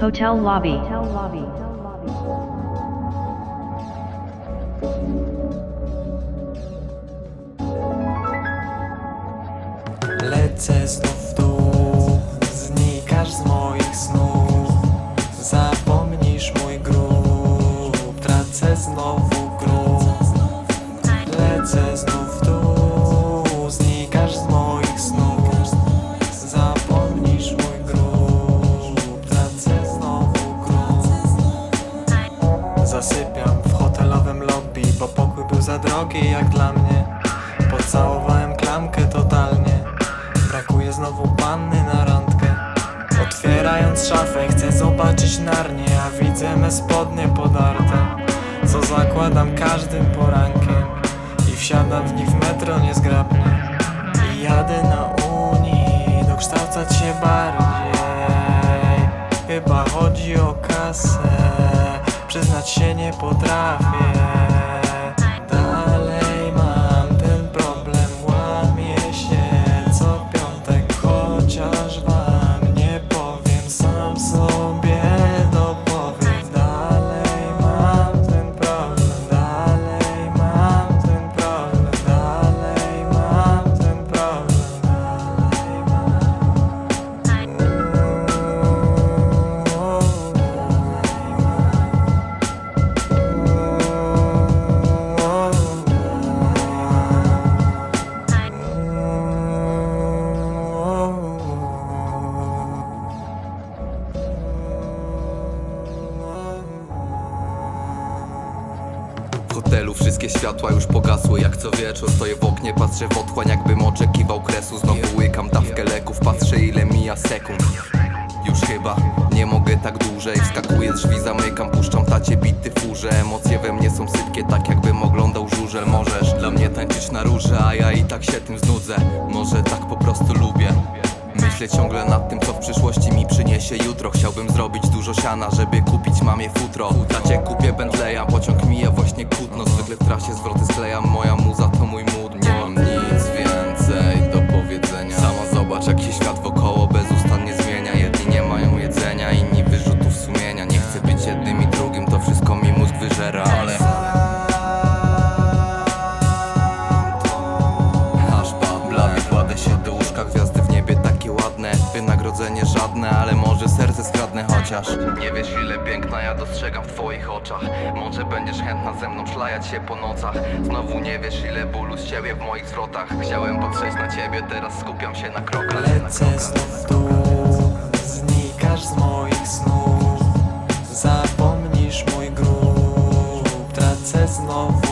Hotel lobby. Lecę znów dół Znikasz z moich snów Zapomnisz mój grób Tracę znowu grób Lecę znów lobby Bo pokój był za drogi jak dla mnie. Pocałowałem klamkę totalnie. Brakuje znowu panny na randkę. Otwierając szafę chcę zobaczyć narnię A widzę me spodnie podarte. Co zakładam każdym porankiem I wsiadam w nich w metro niezgrabnie. I jadę na uni Dokształcać się bardziej. Chyba chodzi o kasę Przyznać się nie potrafię W hotelu. Wszystkie światła już pogasły jak co wieczór. Stoję w oknie, patrzę w otchłań jakbym oczekiwał kresu. Znowu łykam dawkę leków, patrzę ile mija sekund. Już chyba nie mogę tak dłużej. Wskakuję drzwi, zamykam, puszczam tacie bity furze. Emocje we mnie są sypkie, tak jakbym oglądał żużel Możesz dla mnie tańczyć na róże, a ja i tak się tym znudzę. Może tak po prostu lubię. Myślę ciągle nad tym, co w przyszłości mi przyniesie jutro. Chciałbym zrobić dużo siana, żeby kupić mamie futro. Tacie kupię Bentleya, pociąg mija właśnie wynagrodzenie żadne Ale może serce skradnę chociaż. Nie wiesz ile piękna ja dostrzegam w twoich oczach. Może będziesz chętna ze mną szlajać się po nocach. Znowu nie wiesz ile bólu z ciebie w moich zwrotach. Chciałem patrzeć na ciebie, teraz skupiam się na krokach. Lecę znów tu, znikasz z moich snów? Zapomnisz mój grób, tracę znowu